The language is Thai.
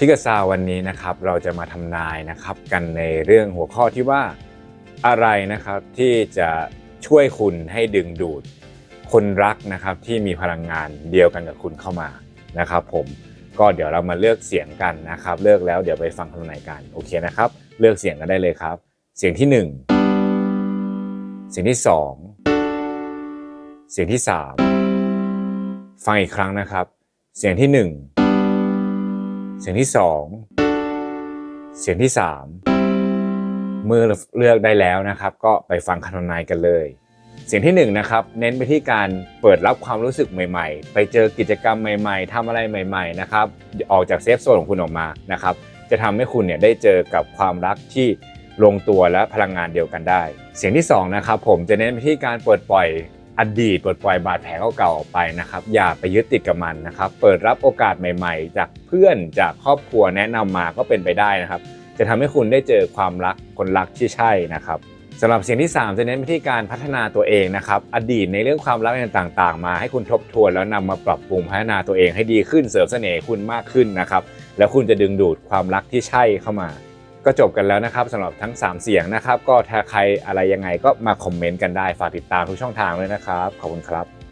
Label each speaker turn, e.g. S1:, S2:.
S1: พิกาซาวันนี้นะครับเราจะมาทำนายนะครับกันในเรื่องหัวข้อที่ว่าอะไรนะครับที่จะช่วยคุณให้ดึงดูด คนรักนะครับที่มีพลังงานเดียวกันกับคุณเข้ามานะครับ ผมก็เดี๋ยวเรามาเลือกเสียงกันนะครับ เลือกแล้วเดี๋ยวไปฟังคำทำนายกันโอเคนะครับ เลือกเสียงกันได้เลยครับ เสียงที่หนึ่งเสียงที่สองเสียงที่สามฟังอีกครั้งนะครับ เสียงที่หนึ่ง เสียงที่สองเสียงที่สามเมื่อเลือกได้แล้วนะครับ ก็ไปฟังคำทำนายกันเลย เสียงที่หนึ่งนะครับเน้นไปที่การเปิดรับความรู้สึกใหม่ ๆ ไปเจอกิจกรรมใหม่ ๆทำอะไรใหม่ ๆ นะครับ ออกจากเซฟโซนของคุณออกมานะครับ จะทำให้คุณเนี่ยได้เจอกับความรักที่ลงตัวและพลังงานเดียวกันได้ เสียงที่สองนะครับผมจะเน้นไปที่การเปิดปล่อย อดีตปลดปล่อยบาดแผลเก่าๆออกไปนะครับ อย่าไปยึดติดกับมันนะครับ เปิดรับโอกาสใหม่ ๆ จากเพื่อนจากครอบครัวแนะนำมาก็เป็นไปได้นะครับ จะทำให้คุณได้เจอความรักคนรักที่ใช่นะครับสำหรับเสียงที่ 3 จะเน้นไปที่การพัฒนาตัวเองนะครับ อดีตในเรื่องความรักต่างๆ มาให้คุณทบทวนแล้วนำมาปรับปรุงพัฒนาตัวเองให้ดีขึ้นเสริมเสน่ห์คุณมากขึ้นนะครับ แล้วคุณจะดึงดูดความรักที่ใช่เข้ามา ก็จบกันแล้วนะครับสำหรับทั้ง 3 เสียงนะครับ ก็ถ้าใครอะไรยังไงก็มาคอมเมนต์กันได้ฝากติดตามทุกช่องทางเลยนะครับ ขอบคุณครับ